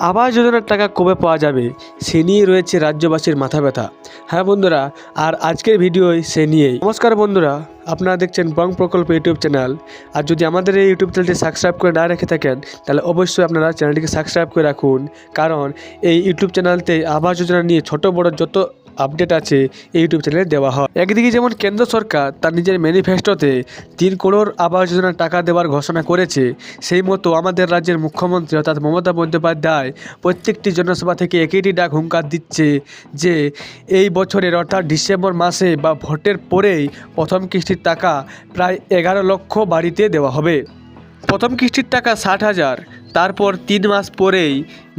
আবাস যোজনার টাকা কবে পাওয়া যাবে, সে নিয়ে রয়েছে রাজ্যবাসীর মাথা ব্যথা। হ্যাঁ বন্ধুরা, আর আজকের ভিডিওয় সে নিয়েই। নমস্কার বন্ধুরা, আপনারা দেখছেন বং প্রকল্প ইউটিউব চ্যানেল। আর যদি আমাদের এই ইউটিউব চ্যানেলটি সাবস্ক্রাইব করে না রেখে থাকেন, তাহলে অবশ্যই আপনারা চ্যানেলটিকে সাবস্ক্রাইব করে রাখুন। কারণ এই ইউটিউব চ্যানেলতে আবাস যোজনা নিয়ে ছোট, বড় যত আপডেট আছে ইউটিউব চ্যানেলে দেওয়া হয়। একদিকে যেমন কেন্দ্র সরকার তার নিজের ম্যানিফেস্টোতে তিন করোড় আবাস যোজনার টাকা দেওয়ার ঘোষণা করেছে, সেই মতো আমাদের রাজ্যের মুখ্যমন্ত্রী অর্থাৎ মমতা বন্দ্যোপাধ্যায় প্রত্যেকটি জনসভা থেকে একইটি ডাক হুঙ্কার দিচ্ছে যে, এই বছরের অর্থাৎ ডিসেম্বর মাসে বা ভোটের পরেই প্রথম কিস্তির টাকা প্রায় এগারো লক্ষ বাড়িতে দেওয়া হবে। প্রথম কিস্তির টাকা ষাট হাজার, তারপর তিন মাস পরেই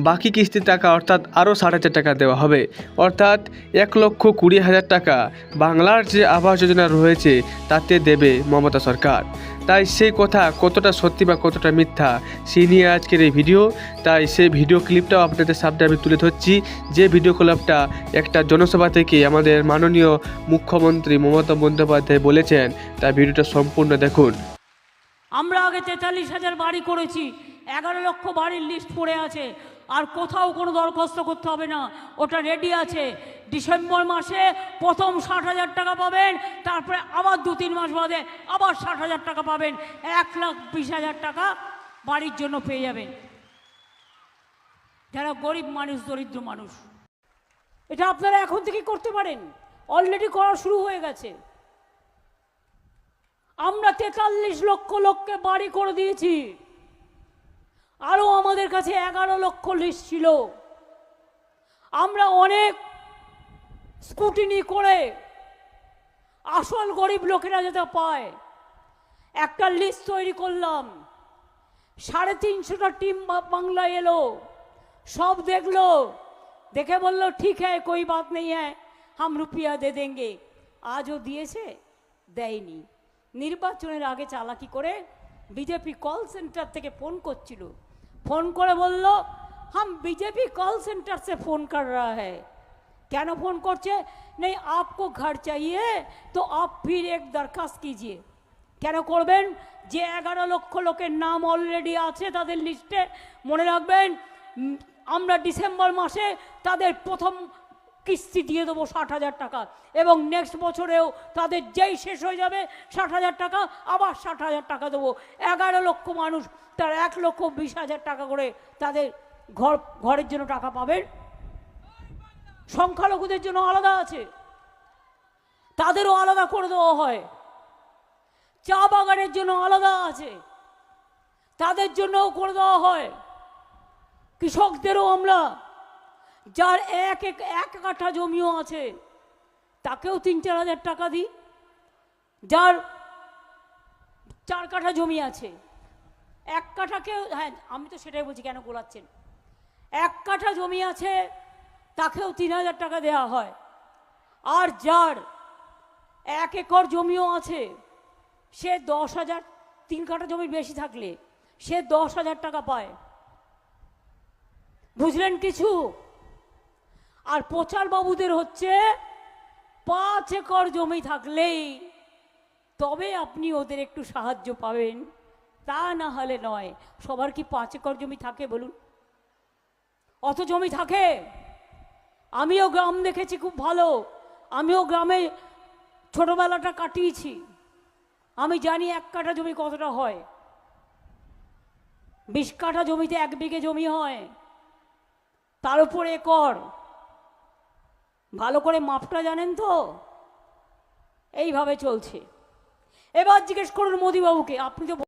বাকি কিস্তির টাকা অর্থাৎ আরও ষাট হাজার টাকা দেওয়া হবে। অর্থাৎ এক লক্ষ কুড়ি হাজার টাকা বাংলার যে আবাস যোজনা রয়েছে, তাতে দেবে মমতা সরকার। তাই সেই কথা কতটা সত্যি বা কতটা মিথ্যা সেই নিয়ে আজকের এই ভিডিও। তাই সেই ভিডিও ক্লিপটাও আপনাদের সামনে আমি তুলে ধরছি। যে ভিডিও ক্লিপটা একটা জনসভা থেকে আমাদের মাননীয় মুখ্যমন্ত্রী মমতা বন্দ্যোপাধ্যায় বলেছেন তাই ভিডিওটা সম্পূর্ণ দেখুন। আমরা আগে তেতাল্লিশ হাজার বাড়ি করেছি, এগারো লক্ষ বাড়ির লিস্ট পড়ে আছে, আর কোথাও কোনো দরখাস্ত করতে হবে না, ওটা রেডি আছে। ডিসেম্বর মাসে প্রথম ষাট হাজার টাকা পাবেন, তারপরে আবার দু তিন মাস বাদে আবার ষাট হাজার টাকা পাবেন, এক লাখ বিশ হাজার টাকা বাড়ির জন্য পেয়ে যাবেন। যারা গরিব মানুষ, দরিদ্র মানুষ, এটা আপনারা এখন থেকে করতে পারেন। অলরেডি করা শুরু হয়ে গেছে। আমরা তেতাল্লিশ লক্ষ লোককে বাড়ি করে দিয়েছি। আরও আমাদের কাছে এগারো লক্ষ লিস্ট ছিল। আমরা অনেক স্কুটিনি করে আসল গরিব লোকেরা যেটা পায়, একটা লিস্ট তৈরি করলাম। সাড়ে তিনশোটা টিম বাংলা এলো, সব দেখল, দেখে বলল, ঠিক হ্যাঁ কোই বাত নেই হ্যাঁ হাম রুপিয়া দে দেঙ্গে। আজও দিয়েছে, দেয়নি। নির্বাচনের আগে চালাকি করে বিজেপি কল সেন্টার থেকে ফোন করছিল ফোন করে বলল হাম বিজেপি কল সেন্টার से फोन कर रहा है কেন ফোন করছে নেই आपको घर चाहिए तो आप फिर एक दरखास्त कीजिए কেন করবেন যে এগারো লক্ষ লোকের নাম অলরেডি আছে তাদের লিস্টে মনে রাখবেন উম, আমরা ডিসেম্বর মাসে তাদের প্রথম কিস্তি দিয়ে দেবো ষাট হাজার টাকা এবং নেক্সট বছরেও তাদের যেই শেষ হয়ে যাবে ষাট হাজার টাকা, আবার ষাট হাজার টাকা দেবো। এগারো লক্ষ মানুষ, তার এক লক্ষ বিশ হাজার টাকা করে তাদের ঘর, ঘরের জন্য টাকা পাবেন সংখ্যালঘুদের জন্য আলাদা আছে। তাদেরও আলাদা করে দেওয়া হয়। চা বাগানের জন্য আলাদা আছে। তাদের জন্যও করে দেওয়া হয়। কৃষকদেরও আমরা যার এক এক এক কাঠা জমিও আছে, তাকেও তিন চার হাজার টাকা দিই। যার চার কাঠা জমি আছে, এক কাঠাকেও হ্যাঁ আমি তো সেটাই বলছি, কেন গোলাচ্ছেন? এক কাঠা জমি আছে, তাকেও তিন হাজার টাকা দেওয়া হয়। আর যার এক একর জমিও আছে, সে দশ হাজার, তিন কাঠা জমি বেশি থাকলে সে দশ হাজার টাকা পায়। বুঝলেন কিছু? আর প্রচার বাবুদের হচ্ছে পাঁচ একর জমি থাকলেই তবে আপনি ওদের একটু সাহায্য পাবেন। তা না হলে নয়, সবার কি পাঁচ একর জমি থাকে বলুন? অত জমি থাকে? আমিও গ্রাম দেখেছি খুব ভালো। আমিও গ্রামে ছোটবেলাটা কাটিয়েছি। আমি জানি এক কাঠা জমি কতটা হয়। বিশ কাঠা জমিতে এক বিঘে জমি হয়। তার উপর একর। ভালো করে মাপটা জানেন তো? এইভাবে চলছে। এবার জিজ্ঞেস করুন মোদিবাবুকে আপনি তো